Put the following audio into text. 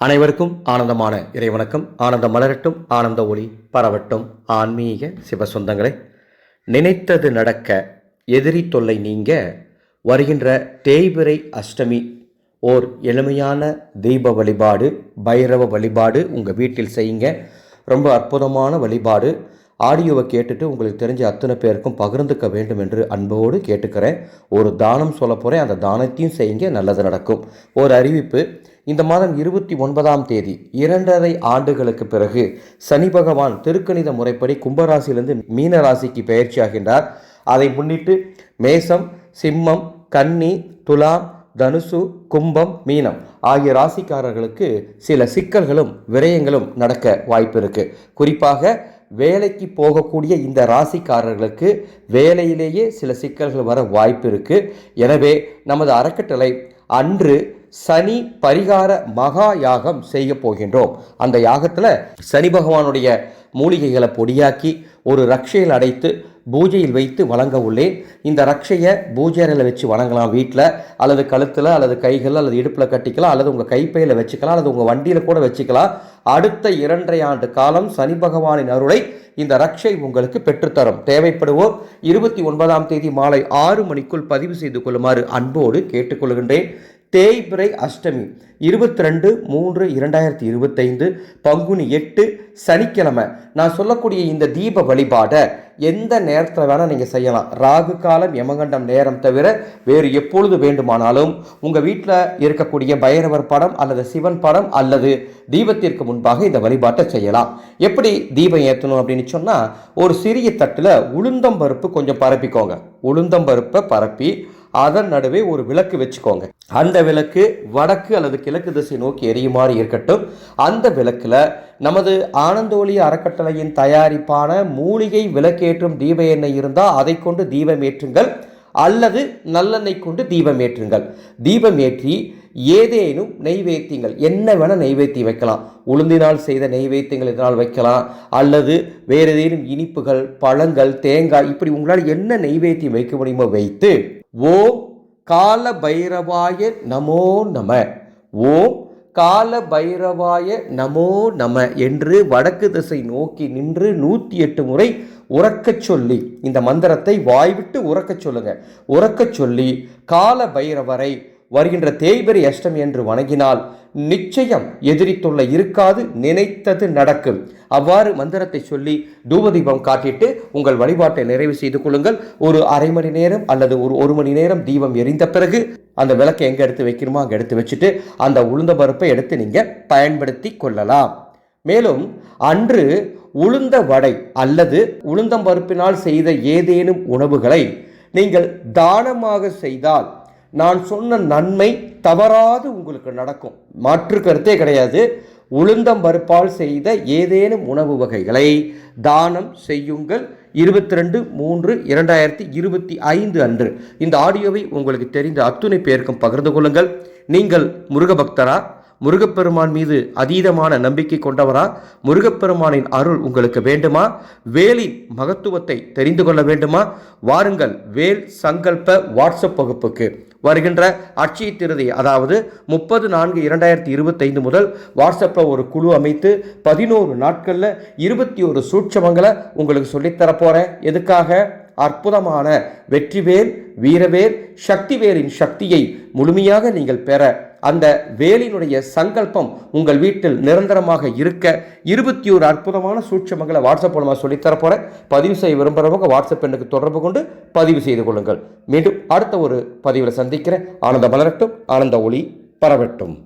அனைவருக்கும் ஆனந்தமான இறைவணக்கம். ஆனந்தம் மலரட்டும் ஆனந்த ஒளி பரவட்டும். ஆன்மீக சிவசொந்தங்களே நினைத்தது நடக்க எதிரி தொல்லை நீங்க வருகின்ற தேய்பிறை அஷ்டமி ஓர் எளிமையான தீப வழிபாடு பைரவ வழிபாடு உங்கள் வீட்டில் செய்யுங்க. ரொம்ப அற்புதமான வழிபாடு. ஆடியோவை கேட்டுட்டு உங்களுக்கு தெரிஞ்ச அத்தனை பேருக்கும் பகிர்ந்துக்க வேண்டும் என்று அன்போடு கேட்டுக்கிறேன். ஒரு தானம் சொல்ல போகிறேன் அந்த தானத்தையும் செய்யுங்க. நல்லது நடக்கும். ஒரு அறிவிப்பு. இந்த மாதம் இருபத்தி ஒன்பதாம் தேதி இரண்டரை ஆண்டுகளுக்கு பிறகு சனி பகவான் திருக்கணித முறைப்படி கும்பராசியிலிருந்து மீன ராசிக்கு பயிற்சியாகின்றார் அதை முன்னிட்டு மேசம் சிம்மம் கன்னி துலாம் தனுசு கும்பம் மீனம் ஆகிய ராசிக்காரர்களுக்கு சில சிக்கல்களும் விரயங்களும் நடக்க வாய்ப்பு இருக்குது குறிப்பாக வேலைக்கு போகக்கூடிய இந்த ராசிக்காரர்களுக்கு வேலையிலேயே சில சிக்கல்கள் வர வாய்ப்பு இருக்கு எனவே நமது அறக்கட்டளை அன்று சனி பரிகார மகா யாகம் செய்ய போகின்றோம். அந்த யாகத்தில் சனி பகவானுடைய மூலிகைகளை பொடியாக்கி ஒரு ரக்ஷையில் அடைத்து பூஜையில் வைத்து வழங்க உள்ளேன். இந்த ரக்ஷையை பூஜை அறையில் வச்சு வணங்கலாம் வீட்டில் அல்லது கழுத்தில் அல்லது கைகளில் அல்லது இடுப்பில் கட்டிக்கலாம் அல்லது உங்கள் கைப்பையில் வச்சுக்கலாம் அல்லது உங்கள் வண்டியில் கூட வச்சுக்கலாம். அடுத்த இரண்டரை ஆண்டு காலம் சனி பகவானின் அருளை இந்த ரக்ஷை உங்களுக்கு பெற்றுத்தரும். தேவைப்படுவோர் இருபத்தி ஒன்பதாம் தேதி மாலை ஆறு மணிக்குள் பதிவு செய்து கொள்ளுமாறு அன்போடு கேட்டுக்கொள்கின்றேன். தேய்பிறை அஷ்டமி இருபத்தி ரெண்டு மூன்று இரண்டாயிரத்தி இருபத்தைந்து பங்குனி எட்டு சனிக்கிழமை. நான் சொல்லக்கூடிய இந்த தீப வழிபாடை எந்த நேரத்தில் வேணால் நீங்கள் செய்யலாம். ராகு காலம் யமகண்டம் நேரம் தவிர வேறு எப்பொழுது வேண்டுமானாலும் உங்கள் வீட்டில் இருக்கக்கூடிய பைரவர் படம் அல்லது சிவன் படம் அல்லது தீபத்திற்கு முன்பாக இந்த வழிபாட்டை செய்யலாம். எப்படி தீபம் ஏற்றணும் அப்படின்னு சொன்னால் ஒரு சிறிய தட்டில் உளுந்தம் பருப்பு கொஞ்சம் பரப்பிக்கோங்க. உளுந்தம் பருப்பை பரப்பி அதன் நடுவே ஒரு விளக்கு வச்சுக்கோங்க. அந்த விளக்கு வடக்கு அல்லது கிழக்கு திசை நோக்கி எரியுமாறு இருக்கட்டும். அந்த விளக்கில் நமது ஆனந்தோழி அறக்கட்டளையின் தயாரிப்பான மூலிகை விளக்கேற்றும் தீப எண்ணெய் இருந்தால் அதை கொண்டு தீபம் ஏற்றுங்கள். அல்லது நல்லெண்ணெய் கொண்டு தீபம் ஏற்றுங்கள். தீபம் ஏற்றி ஏதேனும் நெய்வேத்தியங்கள் என்ன வேணால் நெய்வேத்தி வைக்கலாம். உளுந்தினால் செய்த நெய்வேத்தியங்கள் இதனால் வைக்கலாம். அல்லது வேறு ஏதேனும் இனிப்புகள் பழங்கள் தேங்காய் இப்படி உங்களால் என்ன நெய்வேத்தியம் வைக்க முடியுமோ வைத்து ஓம் கால பைரவாய நமோ நம. ஓம் கால பைரவாய நமோ நம என்று வடக்கு திசை நோக்கி நின்று நூற்றி எட்டு முறை உறக்கச் சொல்லி இந்த மந்திரத்தை வாய்விட்டு உறக்கச் சொல்லுங்க. உறக்கச் சொல்லி கால பைரவரை வருகின்ற தேய்பெரி அஷ்டமி என்று வணங்கினால் நிச்சயம் எதிரி தொல்லை இருக்காது நினைத்தது நடக்கும். அவ்வாறு மந்திரத்தை சொல்லி தூபதீபம் காட்டிட்டு உங்கள் வழிபாட்டை நிறைவு செய்து கொள்ளுங்கள். ஒரு அரை மணி நேரம் அல்லது ஒரு ஒரு மணி நேரம் தீபம் எரிந்த பிறகு அந்த விளக்கை எங்கே எடுத்து வைக்கணுமோ அங்கே எடுத்து வச்சுட்டு அந்த உளுந்த பருப்பை எடுத்து நீங்கள் பயன்படுத்தி கொள்ளலாம். மேலும் அன்று உளுந்த வடை அல்லது உளுந்தம்பருப்பினால் செய்த ஏதேனும் உணவுகளை நீங்கள் தானமாக செய்தால் நான் சொன்ன நன்மை தவறாது உங்களுக்கு நடக்கும். மாற்று கருத்தே கிடையாது. உளுந்தம் பருப்பால் செய்த ஏதேனும் உணவு வகைகளை தானம் செய்யுங்கள். இருபத்தி ரெண்டு மூன்று இரண்டாயிரத்தி இருபத்தி ஐந்து அன்று. இந்த ஆடியோவை உங்களுக்கு தெரிந்த அத்துணை பேருக்கும் பகிர்ந்து கொள்ளுங்கள். நீங்கள் முருக பக்தரா முருகப்பெருமான் மீது அதீதமான நம்பிக்கை கொண்டவரா? முருகப்பெருமானின் அருள் உங்களுக்கு வேண்டுமா? வேலின் மகத்துவத்தை தெரிந்து கொள்ள வேண்டுமா? வாருங்கள் வேல் சங்கல்ப வாட்ஸ்அப் வகுப்புக்கு வருகின்ற அட்சய திருதி அதாவது முப்பது நான்கு இரண்டாயிரத்தி இருபத்தைந்து முதல் வாட்ஸ்அப்பில் ஒரு குழு அமைத்து பதினோரு நாட்களில் இருபத்தி ஒரு சூட்சமங்களை உங்களுக்கு சொல்லித்தரப் போகிறேன் எதுக்காக? அற்புதமான வெற்றிவேல் வீரவேல் சக்திவேலின் சக்தியை முழுமையாக நீங்கள் பெற அந்த வேலினுடைய சங்கல்பம் உங்கள் வீட்டில் நிரந்தரமாக இருக்க இருபத்தி ஒரு அற்புதமான சூட்சமங்களை வாட்ஸ்அப் மூலமாக சொல்லித்தரப்போகிறேன் பதிவு செய்ய விரும்புகிறவங்க வாட்ஸ்அப் எண்ணுக்கு தொடர்பு கொண்டு பதிவு செய்து கொள்ளுங்கள். மீண்டும் அடுத்த ஒரு பதிவில் சந்திக்கிறேன். ஆனந்த மலரட்டும் ஆனந்த ஒளி பரவட்டும்.